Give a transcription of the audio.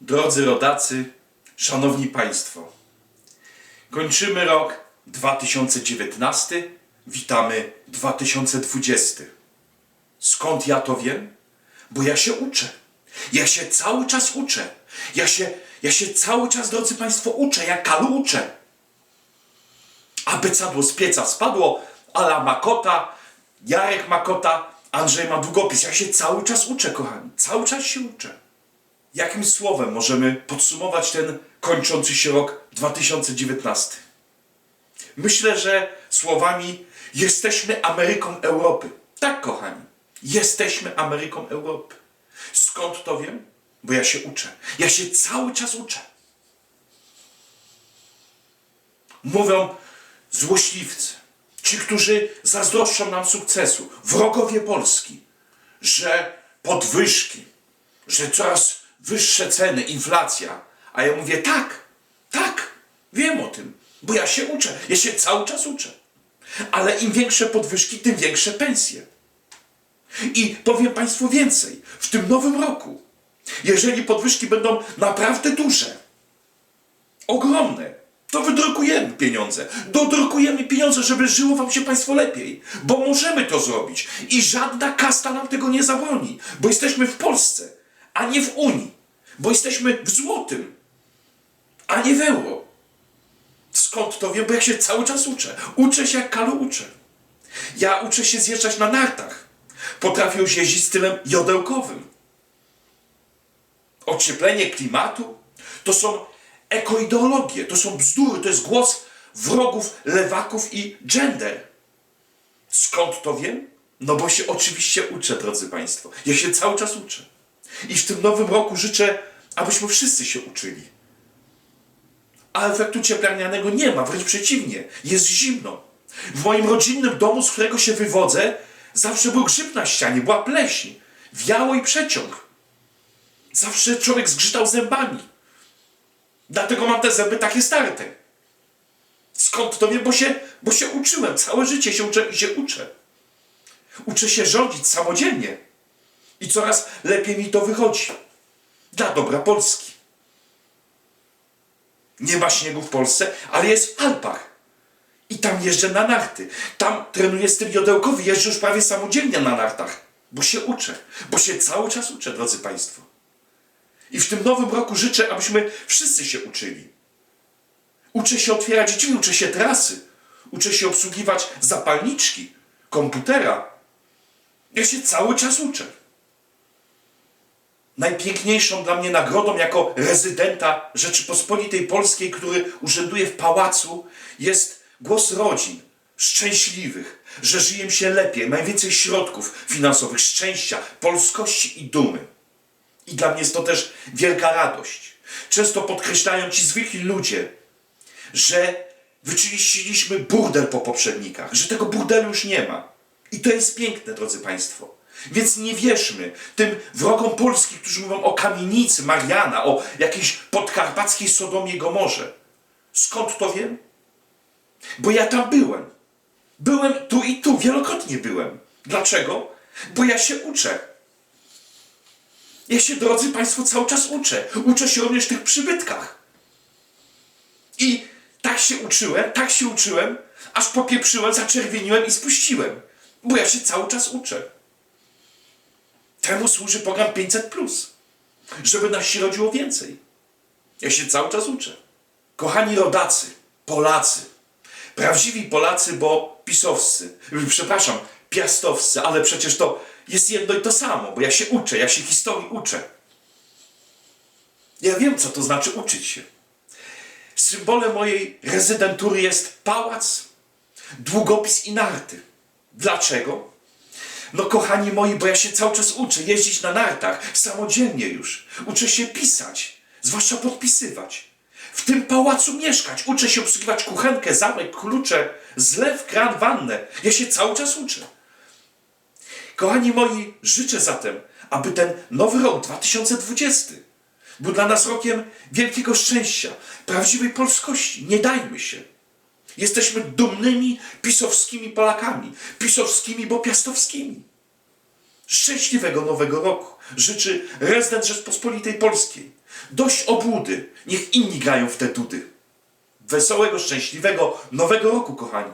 Drodzy rodacy, szanowni państwo, kończymy rok 2019, witamy 2020. Skąd ja to wiem? Bo ja się uczę. Ja się cały czas uczę. Ja się, ja się cały czas, drodzy państwo, uczę. Ja kalu uczę. Abecadło z pieca spadło, ala Makota, Jarek Makota, Andrzej ma długopis. Ja się cały czas uczę, kochani. Cały czas się uczę. Jakim słowem możemy podsumować ten kończący się rok 2019? Myślę, że słowami jesteśmy Ameryką Europy. Tak, kochani. Jesteśmy Ameryką Europy. Skąd to wiem? Bo ja się uczę. Ja się cały czas uczę. Mówią złośliwcy, ci, którzy zazdroszczą nam sukcesu, wrogowie Polski, że podwyżki, że coraz wyższe ceny, inflacja. A ja mówię tak, tak, wiem o tym, bo ja się uczę, ja się cały czas uczę. Ale im większe podwyżki, tym większe pensje. I powiem Państwu więcej, w tym nowym roku, jeżeli podwyżki będą naprawdę duże, ogromne, to wydrukujemy pieniądze. Dodrukujemy pieniądze, żeby żyło Wam się Państwo lepiej, bo możemy to zrobić i żadna kasta nam tego nie zabroni, bo jesteśmy w Polsce, a nie w Unii, bo jesteśmy w złotym, a nie w euro. Skąd to wiem? Bo ja się cały czas uczę. Uczę się jak kalu uczę. Ja uczę się zjeżdżać na nartach. Potrafię już jeździć stylem jodełkowym. Ocieplenie klimatu to są ekoideologie, to są bzdury, to jest głos wrogów, lewaków i gender. Skąd to wiem? No bo się oczywiście uczę, drodzy Państwo. Ja się cały czas uczę. I w tym nowym roku życzę, abyśmy wszyscy się uczyli. A efektu cieplarnianego nie ma, wręcz przeciwnie, jest zimno. W moim rodzinnym domu, z którego się wywodzę, zawsze był grzyb na ścianie, była pleśń, wiało i przeciąg. Zawsze człowiek zgrzytał zębami. Dlatego mam te zęby takie starte. Skąd to wiem? Bo się, bo się uczyłem, całe życie się uczę i się uczę. Uczę się rządzić samodzielnie. I coraz lepiej mi to wychodzi. Dla dobra Polski. Nie ma śniegu w Polsce, ale jest w Alpach. I tam jeżdżę na narty. Tam trenuję styl jodełkowy, jeżdżę już prawie samodzielnie na nartach. Bo się uczę. Bo się cały czas uczę, drodzy Państwo. I w tym nowym roku życzę, abyśmy wszyscy się uczyli. Uczę się otwierać drzwi, uczę się trasy. Uczę się obsługiwać zapalniczki, komputera. Ja się cały czas uczę. Najpiękniejszą dla mnie nagrodą jako rezydenta Rzeczypospolitej Polskiej, który urzęduje w pałacu, jest głos rodzin szczęśliwych, że żyje się lepiej, mają więcej środków finansowych, szczęścia, polskości i dumy. I dla mnie jest to też wielka radość. Często podkreślają ci zwykli ludzie, że wyczyściliśmy burdel po poprzednikach, że tego burdelu już nie ma. I to jest piękne, drodzy Państwo. Więc nie wierzmy tym wrogom Polski, którzy mówią o kamienicy Mariana, o jakiejś podkarpackiej Sodomie Gomorze. Skąd to wiem? Bo ja tam byłem. Byłem tu i tu, wielokrotnie byłem. Dlaczego? Bo ja się uczę. Ja się, drodzy Państwo, cały czas uczę. Uczę się również w tych przybytkach. I tak się uczyłem, tak się uczyłem, aż popieprzyłem, zaczerwieniłem i spuściłem. Bo ja się cały czas uczę. Temu służy program 500, żeby nas się rodziło więcej. Ja się cały czas uczę. Kochani rodacy, Polacy, prawdziwi Polacy, bo pisowscy, przepraszam, piastowscy, ale przecież to jest jedno i to samo, bo ja się uczę, ja się historii uczę. Ja wiem, co to znaczy uczyć się. Symbolem mojej rezydentury jest pałac, długopis i narty. Dlaczego? No kochani moi, bo ja się cały czas uczę jeździć na nartach, samodzielnie już. Uczę się pisać, zwłaszcza podpisywać. W tym pałacu mieszkać. Uczę się obsługiwać kuchenkę, zamek, klucze, zlew, kran, wannę. Ja się cały czas uczę. Kochani moi, życzę zatem, aby ten nowy rok 2020 był dla nas rokiem wielkiego szczęścia, prawdziwej polskości. Nie dajmy się. Jesteśmy dumnymi pisowskimi Polakami. Pisowskimi, bo piastowskimi. Szczęśliwego Nowego Roku życzy rezydent Rzeczpospolitej Polskiej. Dość obłudy, niech inni grają w te dudy. Wesołego, szczęśliwego Nowego Roku, kochani.